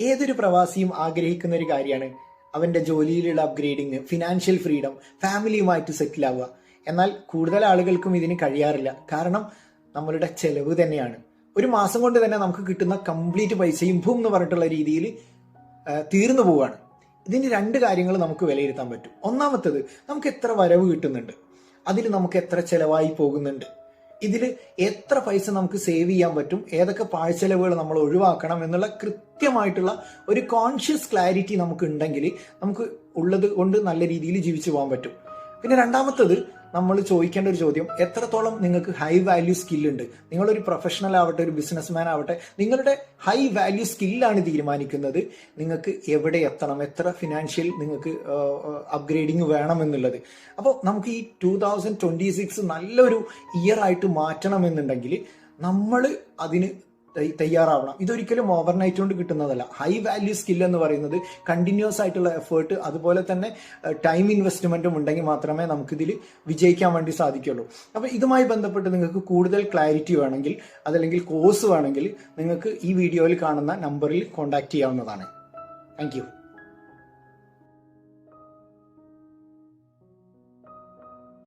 ഏതൊരു പ്രവാസിയും ആഗ്രഹിക്കുന്ന ഒരു കാര്യമാണ് അവന്റെ ജോലിയിലുള്ള അപ്ഗ്രേഡിങ് ഫിനാൻഷ്യൽ ഫ്രീഡം ഫാമിലിയുമായിട്ട് സെറ്റിൽ ആവുക. എന്നാൽ കൂടുതൽ ആളുകൾക്കും ഇതിന് കഴിയാറില്ല. കാരണം നമ്മളുടെ ചെലവ് തന്നെയാണ്. ഒരു മാസം കൊണ്ട് തന്നെ നമുക്ക് കിട്ടുന്ന കംപ്ലീറ്റ് പൈസയും ഭൂം എന്ന് പറഞ്ഞിട്ടുള്ള രീതിയിൽ തീർന്നു പോവുകയാണ്. ഇതിന് രണ്ട് കാര്യങ്ങൾ നമുക്ക് വിലയിരുത്താൻ പറ്റും. ഒന്നാമത്തത് നമുക്ക് എത്ര വരവ് കിട്ടുന്നുണ്ട്? അതിൽ നമുക്ക് എത്ര ചെലവായി പോകുന്നുണ്ട്? ഇതിൽ എത്ര പൈസ നമുക്ക് സേവ് ചെയ്യാൻ പറ്റും? ഏതൊക്കെ പാഴ്ചെലവുകൾ നമ്മൾ ഒഴിവാക്കണം എന്നുള്ള കൃത്യമായിട്ടുള്ള ഒരു കോൺഷ്യസ് ക്ലാരിറ്റി നമുക്ക് ഉണ്ടെങ്കിൽ നമുക്ക് ഉള്ളത് കൊണ്ട് നല്ല രീതിയിൽ ജീവിച്ചു പോകാൻ പറ്റും. പിന്നെ രണ്ടാമത്തത് നമ്മൾ ചോദിക്കേണ്ട ഒരു ചോദ്യം എത്രത്തോളം നിങ്ങൾക്ക് ഹൈ വാല്യൂ സ്കില്ലുണ്ട് നിങ്ങളൊരു പ്രൊഫഷണൽ ആവട്ടെ ഒരു ബിസിനസ്മാൻ ആവട്ടെ നിങ്ങളുടെ ഹൈ വാല്യൂ സ്കില്ലാണ് തീരുമാനിക്കുന്നത്. നിങ്ങൾക്ക് എവിടെ എത്തണം? എത്ര ഫിനാൻഷ്യൽ നിങ്ങൾക്ക് അപ്ഗ്രേഡിങ് വേണം എന്നുള്ളത്. അപ്പോൾ നമുക്ക് ഈ ടൂ തൗസൻഡ് ട്വന്റി സിക്സ് നല്ലൊരു ഇയർ ആയിട്ട് മാറ്റണം എന്നുണ്ടെങ്കിൽ നമ്മൾ അതിന് തയ്യാറാവണം. ഇതൊരിക്കലും ഓവർനൈറ്റ് കൊണ്ട് കിട്ടുന്നതല്ല. ഹൈ വാല്യൂ സ്കിൽ എന്ന് പറയുന്നത് കണ്ടിന്യൂസ് ആയിട്ടുള്ള എഫേർട്ട് അതുപോലെ തന്നെ ടൈം ഇൻവെസ്റ്റ്മെന്റും ഉണ്ടെങ്കിൽ മാത്രമേ നമുക്കിതിൽ വിജയിക്കാൻ വേണ്ടി സാധിക്കുള്ളൂ. അപ്പോൾ ഇതുമായി ബന്ധപ്പെട്ട് നിങ്ങൾക്ക് കൂടുതൽ ക്ലാരിറ്റി വേണമെങ്കിൽ അതല്ലെങ്കിൽ കോഴ്സ് വേണമെങ്കിൽ നിങ്ങൾക്ക് ഈ വീഡിയോയിൽ കാണുന്ന നമ്പറിൽ കോൺടാക്ട് ചെയ്യാവുന്നതാണ്. താങ്ക്